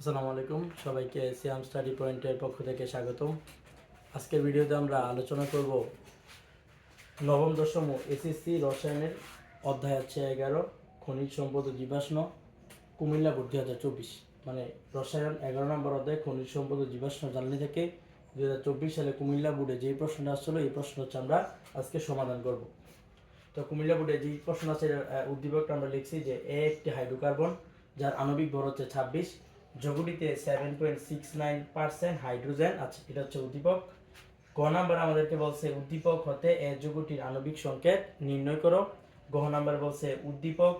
আসসালামু আলাইকুম। সবাইকে সিয়াম স্টাডি পয়েন্টের পক্ষ থেকে স্বাগতম। আজকের ভিডিওতে আমরা আলোচনা করব নবম দশম এসএসসি রসায়নের অধ্যায় আছে এগারো, খনিজ সম্পদ ও জীবাশ্ম, কুমিল্লা দুই হাজার চব্বিশ। মানে রসায়ন এগারো নম্বর অধ্যায়, খনিজ সম্পদ ও জীবাশ্ম জ্বালানি থেকে দু হাজার চব্বিশ সালে কুমিল্লা বোর্ডে যেই প্রশ্নটা আসছিল, এই প্রশ্ন হচ্ছে আমরা আজকে সমাধান করব। তো কুমিল্লা বোর্ডে যেই প্রশ্ন আছে উদ্দীপকটা আমরা লিখছি যে, এ একটি হাইড্রোকার্বন, যার আণবিক ভর হচ্ছে ছাব্বিশ যৌগটিতে seven point six nine percent hydrogen আছে, এটা হচ্ছে উদ্দীপক। গ নাম্বার আমাদেরকে বলছে উদ্দীপক হতে এ যৌগটির আণবিক সংকেত নির্ণয় করো। গ নাম্বার বলছে উদ্দীপক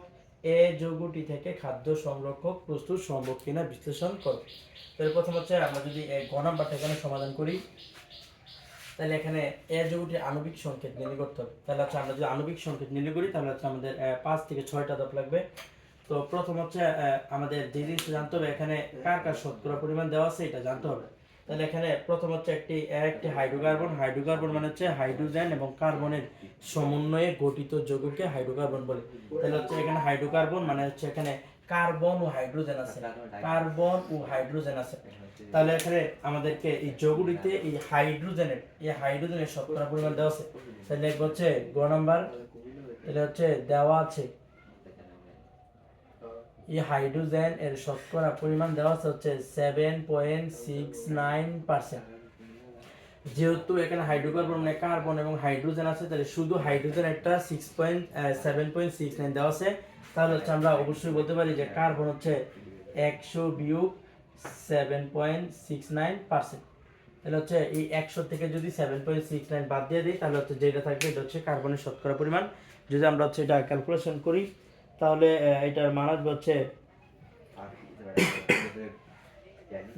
এ যৌগটি থেকে খাদ্য সংরক্ষক প্রস্তুত সম্ভব কিনা বিশ্লেষণ করো। তাহলে প্রথম হচ্ছে আমরা যদি এই গ নাম্বারটা এখানে সমাধান করি, তাহলে এখানে এ যৌগটির আণবিক সংকেত নির্ণয় করতে হবে। তাহলে হচ্ছে আমরা যদি আণবিক সংকেত নির্ণয় করি, তাহলে হচ্ছে আমাদের পাঁচ থেকে ছয়টা ধাপ লাগবে। তো প্রথম হচ্ছে আমাদের যে জিনিসটা জানতে হবে, এখানে কার কার শতকরা পরিমাণ দেওয়া আছে এটা জানতে হবে। তাহলে এখানে প্রথম হচ্ছে একটি একটি হাইড্রোকার্বন হাইড্রোকার্বন মানে হচ্ছে হাইড্রোজেন এবং কার্বনের সমন্বয়ে গঠিত যৌগকে হাইড্রোকার্বন বলে। তাহলে হচ্ছে এখানে হাইড্রোকার্বন মানে হচ্ছে এখানে কার্বন ও হাইড্রোজেন আছে। কার্বন ও হাইড্রোজেন আছে। তাহলে এখানে আমাদেরকে এই যৌগটিতে এই হাইড্রোজেনের এই হাইড্রোজেনের শতকরা পরিমাণ দেওয়া আছে। তাহলে হচ্ছে, গ নাম্বার, তাহলে হচ্ছে দেওয়া আছে এই হাইড্রোজেন এর শতকরা পরিমাণ দেওয়া হচ্ছে seven point six nine percent যেহেতু এখানে হাইড্রোকার্বন মানে কার্বন এবং হাইড্রোজেন আছে, তাহলে শুধু হাইড্রোজেন একটা six point seven point six nine দেওয়া আছে। তাহলে হচ্ছে আমরা অবশ্যই বলতে পারি যে কার্বন হচ্ছে একশো বিয়োগ seven point six nine percent তাহলে হচ্ছে এই একশো থেকে যদি সেভেন পয়েন্ট সিক্স নাইন বাদ দিয়ে দিই, তাহলে হচ্ছে যেটা থাকবে, এটা হচ্ছে কার্বনের শতকরা পরিমাণ। যদি আমরা হচ্ছে এটা ক্যালকুলেশন করি তাহলে এটার মান আসবে হচ্ছে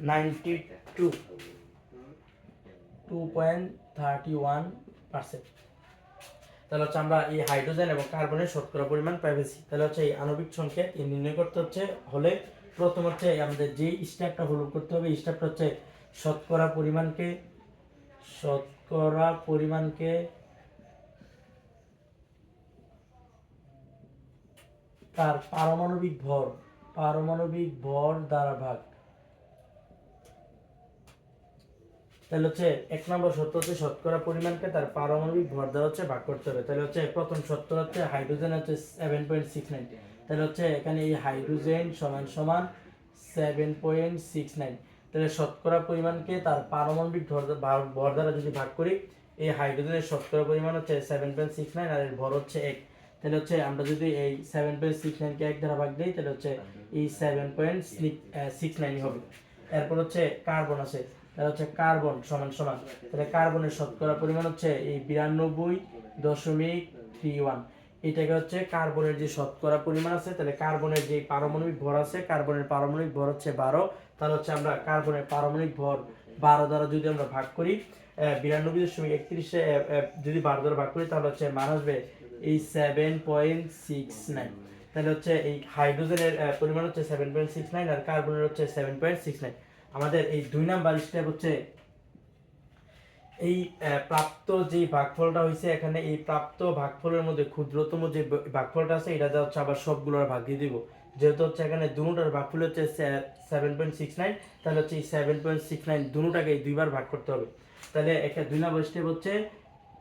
ninety two two point thirty one তাহলে হচ্ছে আমরা এই হাইড্রোজেন এবং কার্বনের শতকরা পরিমাণ পেয়েছি তাহলে হচ্ছে এই আণবিক সংকেত এই নির্ণয় করতে হচ্ছে হলে প্রথম হচ্ছে আমাদের যে স্টেপটা ফলো করতে হবে স্টেপটা হচ্ছে শতকরা পরিমাণকে শতকরা পরিমাণকে তার পারমাণবিক ভর পারমাণবিক ভর দ্বারা ভাগ। তাহলে হচ্ছে এক নম্বর সত্য হচ্ছে শতকরা পরিমাণকে তার পারমাণবিক ভর দ্বারা হচ্ছে ভাগ করতে হবে। তাহলে হচ্ছে প্রথম সত্য হচ্ছে হাইড্রোজেন হচ্ছে সেভেন পয়েন্ট সিক্স নাইন তাহলে হচ্ছে এখানে এই হাইড্রোজেন সমান সমান সেভেন পয়েন্ট সিক্স নাইন তাহলে শতকরা পরিমাণকে তার পারমাণবিক ভর দ্বারা যদি ভাগ করি, এই হাইড্রোজেনের শতকরা পরিমাণ হচ্ছে সেভেন পয়েন্ট সিক্স নাইন আর এর ভর হচ্ছে এক। তাহলে হচ্ছে আমরা যদি এই সেভেন পয়েন্ট সিক্স নাইনকে এক দ্বারা ভাগ দিই, তাহলে হচ্ছে এই সেভেন পয়েন্ট সিক্স নাইন হবে। এরপর হচ্ছে কার্বন আছে, তাহলে হচ্ছে কার্বন সমান সমান। তাহলে কার্বনের শতকরা পরিমাণ হচ্ছে এই বিরানব্বই দশমিক থ্রি ওয়ান এটাকে হচ্ছে কার্বনের যে শতকরা পরিমাণ আছে, তাহলে কার্বনের যে পারমাণবিক ভর আছে কার্বনের পারমাণবিক ভর হচ্ছে বারো। তাহলে হচ্ছে আমরা কার্বনের পারমাণবিক ভর বারো দ্বারা যদি আমরা ভাগ করি বিরানব্বই দশমিক একত্রিশে যদি বারো দ্বারা ভাগ করি, তাহলে হচ্ছে মান আসবে এই সেভেন পয়েন্ট সিক্স নাইন তাহলে হচ্ছে এই হাইড্রোজেনের পরিমাণ হচ্ছে সেভেন পয়েন্ট সিক্স নাইন আর কার্বনের হচ্ছে সেভেন পয়েন্ট সিক্স নাইন আমাদের এই দুই নাম্বার স্টেপ হচ্ছে এই প্রাপ্ত যে ভাগফলটা হয়েছে, এখানে এই প্রাপ্ত ভাগফলের মধ্যে ক্ষুদ্রতম যে ভাগফলটা আছে, এটা হচ্ছে আবার সবগুলোর ভাগ দিয়ে দিব। যেহেতু হচ্ছে এখানে দুটার ভাগফল হচ্ছে সেভেন পয়েন্ট সিক্স নাইন তাহলে হচ্ছে এই সেভেন পয়েন্ট সিক্স নাইন দুটাকে দুইবার ভাগ করতে হবে। তাহলে এখানে দুই নাম্বার স্টেপ হচ্ছে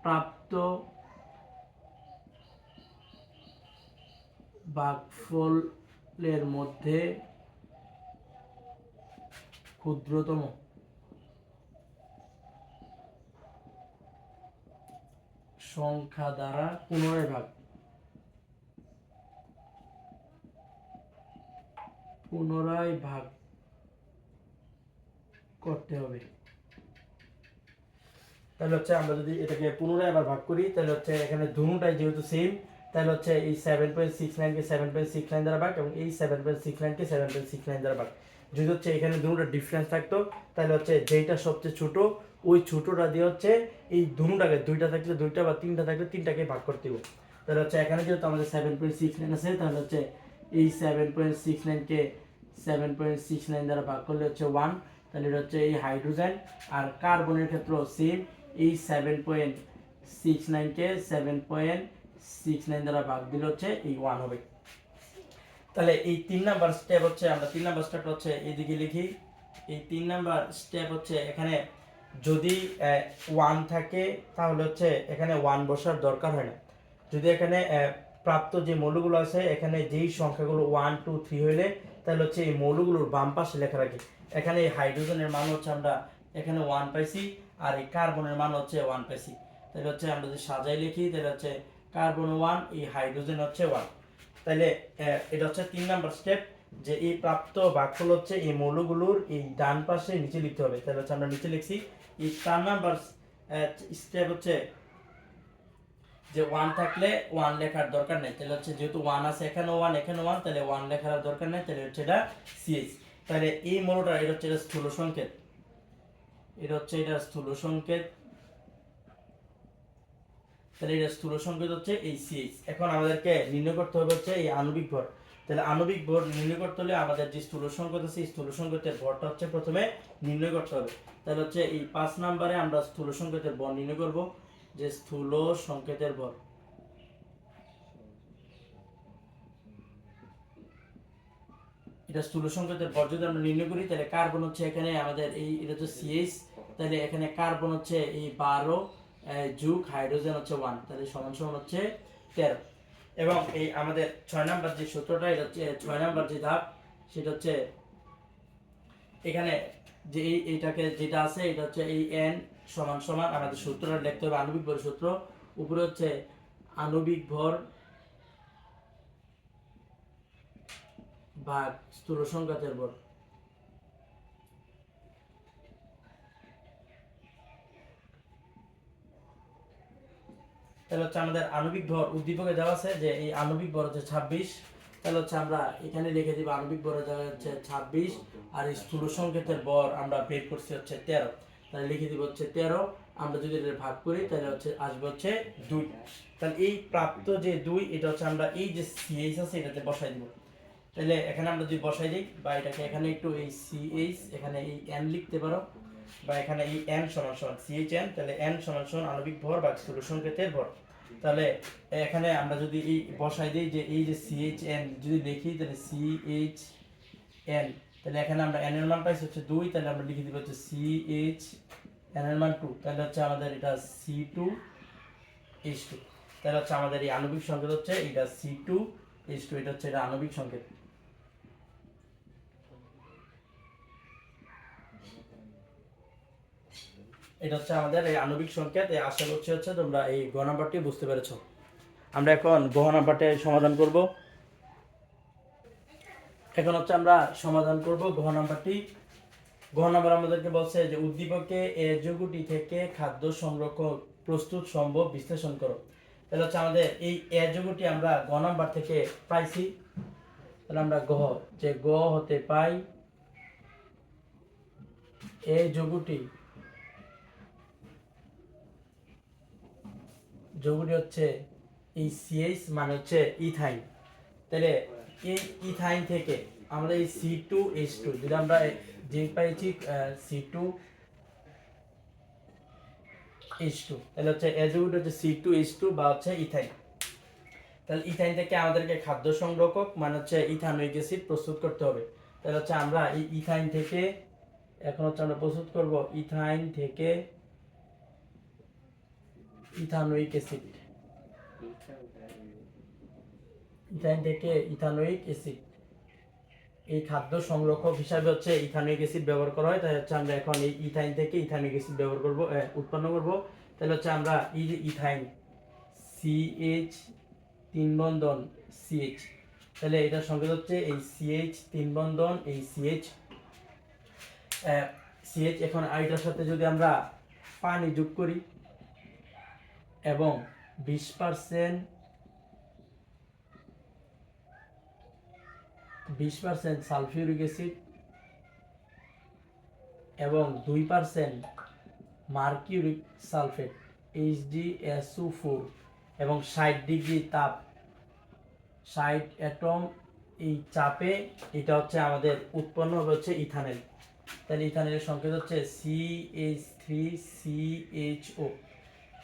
প্রাপ্ত ভাগফলের মধ্যে ক্ষুদ্রতম। সংখ্যা দ্বারা পুনরায় ভাগ। পুনরায় ভাগ করতে হবে। তাহলে হচ্ছে আমরা যদি এটাকে পুনরায় আবার ভাগ করি, তাহলে হচ্ছে এখানে দুটাই যেহেতু সেম তাহলে হচ্ছে এই সেভেন পয়েন্ট সিক্স নাইনকে সেভেন পয়েন্ট সিক্স নাইন দ্বারা ভাগ এবং এই সেভেন পয়েন্ট সিক্স নাইনকে সেভেন পয়েন্ট সিক্স নাইন দ্বারা ভাগ। যদি হচ্ছে এখানে দুটো ডিফারেন্স থাকতো, তাহলে হচ্ছে যেইটা সবচেয়ে ছোট, ওই ছোটটা দিয়ে হচ্ছে এই দুটাকে, দুইটা থাকলে দুইটা বা তিনটা থাকলে তিনটাকে ভাগ করতে হবে। তাহলে হচ্ছে এখানে যেহেতু আমাদের সেভেন পয়েন্ট সিক্স নাইন আছে, তাহলে হচ্ছে এই সেভেন পয়েন্ট সিক্স নাইনকে সেভেন পয়েন্ট সিক্স নাইন দ্বারা ভাগ করলে হচ্ছে ওয়ান তাহলে এটা হচ্ছে এই হাইড্রোজেন আর কার্বনের ক্ষেত্রেও সেম এই seven point six seven point six nine দ্বারা ভাগ দিলে হচ্ছে এই ওয়ান হবে। তাহলে এই তিন নাম্বার স্টেপ হচ্ছে, আমরা তিন নাম্বার স্টেপ হচ্ছে এদিকে লিখি। এই তিন নাম্বার স্টেপ হচ্ছে এখানে যদি ওয়ান থাকে, তাহলে হচ্ছে এখানে ওয়ান বসার দরকার হয় না। যদি এখানে প্রাপ্ত যে মৌলগুলো আছে, এখানে যেই সংখ্যাগুলো ওয়ান টু থ্রি হইলে, তাহলে হচ্ছে এই মৌলগুলোর বাম পাশে লেখা রাখি। এখানে এই হাইড্রোজেনের মান হচ্ছে আমরা এখানে ওয়ান পাইছি, আর এই কার্বনের মান হচ্ছে ওয়ান পাইছি। তাহলে হচ্ছে আমরা যদি সাজাই লিখি, তাহলে হচ্ছে কার্বন ওয়ান এই হাইড্রোজেন হচ্ছে ওয়ান তাহলে এটা হচ্ছে তিন নাম্বার স্টেপ যে এই প্রাপ্ত বাক্যল হচ্ছে এই মৌলগুলোর এই ডান পাশে নিচে লিখতে হবে। তাহলে হচ্ছে আমরা নিচে লিখছি, এই চার নাম্বার স্টেপ হচ্ছে যে ওয়ান থাকলে ওয়ান লেখার দরকার নেই। তাহলে হচ্ছে যেহেতু ওয়ান আছে এখানে ওয়ান এখানে ওয়ান তাহলে ওয়ান লেখার দরকার নেই। তাহলে হচ্ছে এটা সিএইচ তাহলে এই মৌলটা, এটা হচ্ছে এটা স্থূল সংকেত। এটা হচ্ছে এটা স্থূল সংকেত। তাহলে এটা স্থূল সংকেত হচ্ছে এই সিএইচ এখন আমাদেরকে নির্ণয় করতে হবে হচ্ছে এই আণবিক ভর। তাহলে আণবিক ভর নির্ণয় করতে হলে আমাদের যে স্থূল সংকেত আছে স্থূল সংকেতের ভরটা হচ্ছে প্রথমে নির্ণয় করতে হবে। তাহলে হচ্ছে এই পাঁচ নাম্বারে আমরা স্থূল সংকেতের ভর নির্ণয় করব। যে স্থূল সংকেতের ভর এটা স্থূল সংকেতের ভর যদি আমরা নির্ণয় করি, তাহলে কার্বন হচ্ছে এখানে আমাদের এই, এটা হচ্ছে সিএইচ তাহলে এখানে কার্বন হচ্ছে এই বারো যুগ, হাইড্রোজেন হচ্ছে ওয়ান তাহলে সমান সমান হচ্ছে তেরো। এবং এই আমাদের ছয় নাম্বার যে সূত্রটা, এটা হচ্ছে ছয় নাম্বার যে ধাপ, সেটা হচ্ছে এখানে যে এই, এইটাকে যেটা আছে, এটা হচ্ছে এই এন সমান সমান আমাদের সূত্রটা লিখতে হবে, আণবিক ভর সূত্র। উপরে হচ্ছে আণবিক ভর ভাগ স্থূল সংঘাতের ভর। তাহলে হচ্ছে আমাদের আণবিক ভর উদ্দীপকে দেওয়া আছে যে এই আণবিক ভর হচ্ছে ছাব্বিশ। তাহলে হচ্ছে আমরা এখানে লিখে দিব আণবিক ভর হচ্ছে ছাব্বিশ আর এই স্থূল সংকেতের ভর আমরা বের করছি হচ্ছে তেরো। তাহলে লিখে দিব হচ্ছে তেরো। আমরা যদি এটা ভাগ করি, তাহলে হচ্ছে আসবে হচ্ছে দুই। তাহলে এই প্রাপ্ত যে দুই, এটা হচ্ছে আমরা এই যে সিএইচ আছে, এটাতে বসাই দিব। তাহলে এখানে আমরা যদি বসাই দিই, বা এটাকে এখানে একটু এই সিএইচ এখানে এই এন লিখতে পারো, বা এখানে এই এন সমান সমান সিএইচ এন তাহলে এন সমান সমান আণবিক ভর বা স্থূল সংকেতের ভর। তাহলে এখানে আমরা যদি এই বসাই দিই যে এই যে সিএইচ এন যদি দেখি, তাহলে সিএইচ এন তাহলে এখানে আমরা এন এর মান পাইছি হচ্ছে দুই, তাহলে আমরা লিখে দিব হচ্ছে সিএইচ এন এর মান টু তাহলে হচ্ছে আমাদের এটা সি টু এইচ টু তাহলে হচ্ছে আমাদের এই আণবিক সংকেত হচ্ছে এটা সি টু এইচ টু এটা হচ্ছে এটা আণবিক সংকেত। এটা হচ্ছে আমাদের এই আণবিক সংকেত, এই আশা করছি হচ্ছে তোমরা এই গ নাম্বারটি বুঝতে পেরেছ। আমরা এখন গ নাম্বারটি সমাধান করব। এখন হচ্ছে আমরা সমাধান করব গ নাম্বারটি। গ নাম্বার আমাদেরকে বলছে যে, উদ্দীপকে এ যৌগটি থেকে খাদ্য সংরক্ষণ প্রস্তুত সম্ভব বিশ্লেষণ করো। তাহলে হচ্ছে আমাদের এই এ যৌগটি আমরা গ নাম্বার থেকে পাইছি। তাহলে আমরা গ যে গ হতে পাই, এ যৌগটি যৌগটি হচ্ছে এই সিএইচ মানে হচ্ছে ইথাইন। তাহলে এই ইথাইন থেকে? আমরা এই সি টু এইচ টু যদি আমরা যে পাইছি সি টু টু তাহলে হচ্ছে হচ্ছে সি টু টু বা হচ্ছে ইথাইন তাহলে ইথাইন থেকে আমাদেরকে খাদ্য সংরক্ষক মানে হচ্ছে ইথানোইক অ্যাসিড প্রস্তুত করতে হবে। তাহলে হচ্ছে আমরা এই ইথাইন থেকে, এখন হচ্ছে আমরা প্রস্তুত করব ইথাইন থেকে ইথানোইক অ্যাসিড ইথাইন থেকে ইথানোইক অ্যাসিড। এই খাদ্য সংরক্ষক হিসাবে হচ্ছে ইথানোইক অ্যাসিড ব্যবহার করা হয়। তাই হচ্ছে আমরা এখন এই ইথাইন থেকে ইথানোইক অ্যাসিড ব্যবহার করব উৎপন্ন করব। তাহলে হচ্ছে আমরা এই যে ইথাইন সিএইচ তিন বন্ধন সিএইচ তাহলে এটার সংকেত হচ্ছে এই সিএইচ তিন বন্ধন, এই সিএইচ সিএইচ এখন আইটার সাথে যদি আমরা পানি যোগ করি এবং বিশ পার্সেন্ট বিশ পার্সেন্ট সালফিউরিক অ্যাসিড এবং দুই percent mercuric sulphate HD SO four এবং ষাট ডিগ্রি তাপ। ষাট অ্যাটম এই চাপে এটা হচ্ছে আমাদের উৎপন্ন হচ্ছে ইথানেল। তাহলে ইথানেলের সংকেত হচ্ছে C H three C H O.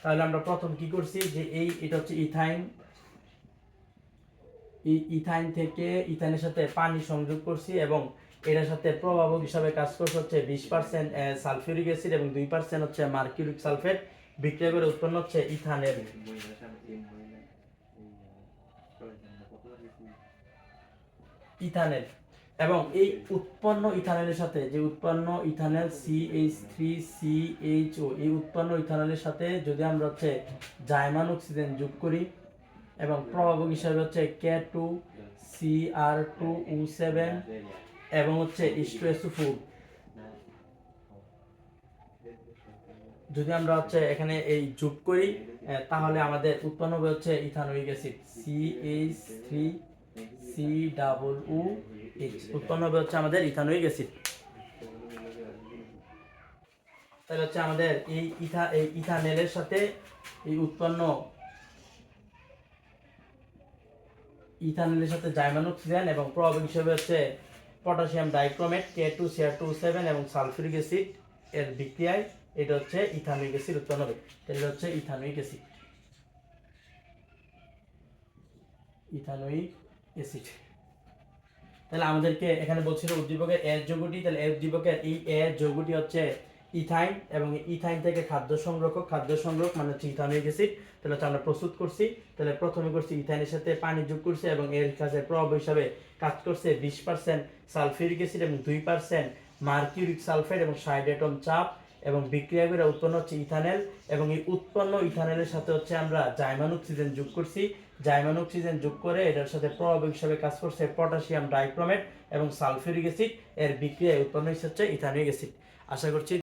তাহলে আমরা প্রথম কি করছি যে এই এটা হচ্ছে ইথাইন ইথাইন থেকে ইথাইনের সাথে পানি সংযোগ করছি এবং এটার সাথে প্রভাবক হিসাবে কাজ করছে হচ্ছে বিশ পার্সেন্ট সালফিউরিক অ্যাসিড এবং দুই পার্সেন্ট হচ্ছে মার্কিউরিক সালফেট। বিক্রিয়া করে উৎপন্ন হচ্ছে ইথানের। ইথানেল এবং এই উৎপন্ন ইথানলের সাথে, যে উৎপন্ন ethanol C H three C H O এই উৎপন্ন ইথানলের সাথে যদি আমরা হচ্ছে জাইমান অক্সিজেন যোগ করি এবং প্রভাবক হিসাবে হচ্ছে K two C R two O seven এবং হচ্ছে ফোর যদি আমরা হচ্ছে এখানে এই যোগ করি তাহলে আমাদের উৎপন্ন হবে হচ্ছে ethanoic acid C H three C double O H উৎপন্ন হবে হচ্ছে আমাদের ইথানোইক অ্যাসিড তাহলে হচ্ছে আমাদের এই ইথা এই ইথানেলের সাথে এই উৎপন্ন ইথানেলের সাথে জাইমান অক্সিজেন এবং প্রভাবক হিসেবে হচ্ছে potassium dichromate K two CR two seven এবং সালফিউরিক অ্যাসিড এর বিক্রিয়ায় এটা হচ্ছে ইথানোইক অ্যাসিড উৎপন্ন হবে। এটা হচ্ছে ইথানোইক অ্যাসিড। Ethanoic acid. তাহলে আমাদেরকে এখানে বলছিল উদ্দীপকের এর যৌগটি, তাহলে এর উদ্দীপকের এই এর যৌগটি হচ্ছে ইথাইন এবং ইথাইন থেকে খাদ্য সংরক্ষক খাদ্য সংরক্ষক মানে হচ্ছে ইথানোইক অ্যাসিড। তাহলে হচ্ছে আমরা প্রস্তুত করছি। তাহলে প্রথমে করছি ইথাইনের সাথে পানি যোগ করছি এবং এর কাছে প্রভাব হিসাবে কাজ করছে বিশ পার্সেন্ট সালফিউরিক অ্যাসিড এবং দুই পার্সেন্ট মার্কিউরিক সালফেট এবং সাইডেটম চাপ এবং বিক্রিয়া করে উৎপন্ন হচ্ছে ইথানেল এবং এই উৎপন্ন ইথানেলের সাথে হচ্ছে আমরা জাইমান অক্সিজেন যোগ করছি। জাইমান অক্সিজেন যোগ করে এটার সাথে প্রভাব হিসাবে কাজ করছে পটাশিয়াম ডাইক্রোমেট এবং সালফিউরিক অ্যাসিড। এর বিক্রিয়ায় উৎপন্ন হচ্ছে ইথানিক অ্যাসিড। আশা করছি